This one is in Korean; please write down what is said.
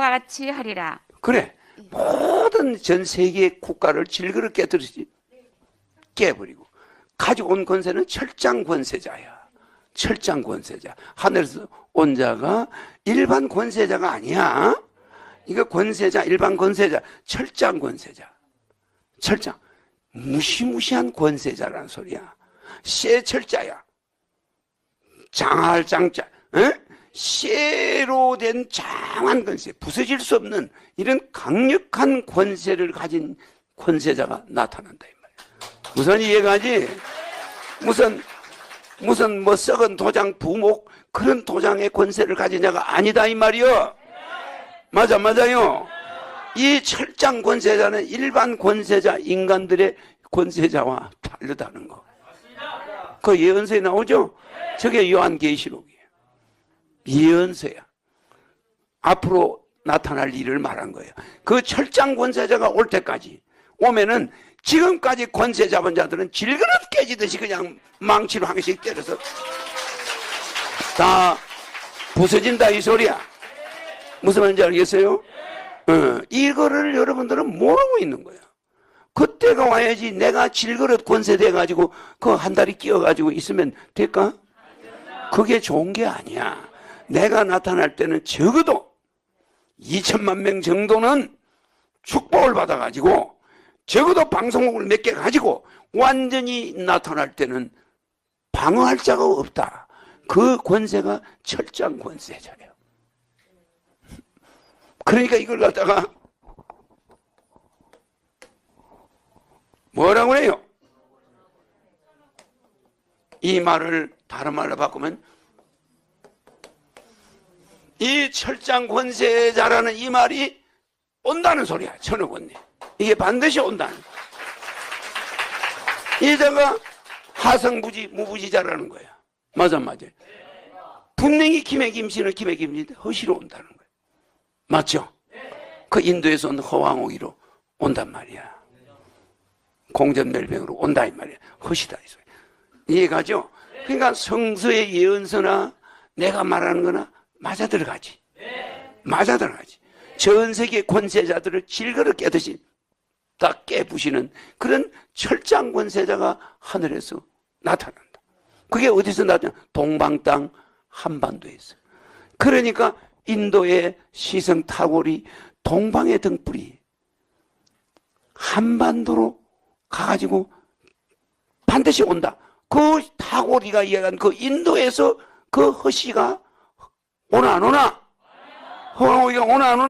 같이 하리라. 그래. 모든 전 세계 국가를 질그릇 깨뜨리지 깨버리고 가지고 온 권세는 철장 권세자야. 철장 권세자. 하늘에서 온 자가 일반 권세자가 아니야. 이거 권세자, 일반 권세자, 철장 권세자. 철장. 무시무시한 권세자라는 소리야. 쇠 철자야. 장할 장자. 에? 쇠로 된 장한 권세, 부서질 수 없는 이런 강력한 권세를 가진 권세자가 나타난다 이 말이야. 무슨 이해가지? 무슨 무슨 뭐 썩은 도장 부목 그런 도장의 권세를 가진 자가 아니다 이 말이요. 맞아 맞아요. 이 철장 권세자는 일반 권세자 인간들의 권세자와 다르다는 거. 그 예언서에 나오죠? 저게 요한계시록이 예언서야. 앞으로 나타날 일을 말한 거예요. 그 철장 권세자가 올 때까지 오면은 지금까지 권세 잡은 자들은 질그릇 깨지듯이 그냥 망치로 한 개씩 때려서 다 부서진다 이 소리야. 무슨 말인지 알겠어요? 어, 이거를 여러분들은 모르고 있는 거야. 그때가 와야지 내가 질그릇 권세 돼 가지고 그한 다리 끼어 가지고 있으면 될까? 그게 좋은 게 아니야. 내가 나타날 때는 적어도 2천만 명 정도는 축복을 받아가지고 적어도 방송국을 몇 개 가지고 완전히 나타날 때는 방어할 자가 없다. 그 권세가 철장 권세자예요. 그러니까 이걸 갖다가 뭐라고 해요? 이 말을 다른 말로 바꾸면 이 철장 권세자라는 이 말이 온다는 소리야. 천억원네. 이게 반드시 온다는. 이자가 하성부지 무부지자라는 거야. 맞아 맞아. 분명히 김해 김씨는 김해 김씨인데 허시로 온다는 거야. 맞죠? 그 인도에서 온 허왕오기로 온단 말이야. 공전멸병으로 온다 이 말이야. 허시다 이 소리. 이해가죠? 그러니까 성서의 예언서나 내가 말하는 거나 맞아 들어가지. 맞아 들어가지. 전 세계 권세자들을 질그릇 깨듯이 다 깨부시는 그런 철장 권세자가 하늘에서 나타난다. 그게 어디서 나타나? 동방 땅 한반도에서. 그러니까 인도의 시성 타골이 동방의 등불이 한반도로 가가지고 반드시 온다. 그 타고리가 이야기한 그 인도에서 그 허시가 오나 안 오나? 허왕호기가 오나 안 오나?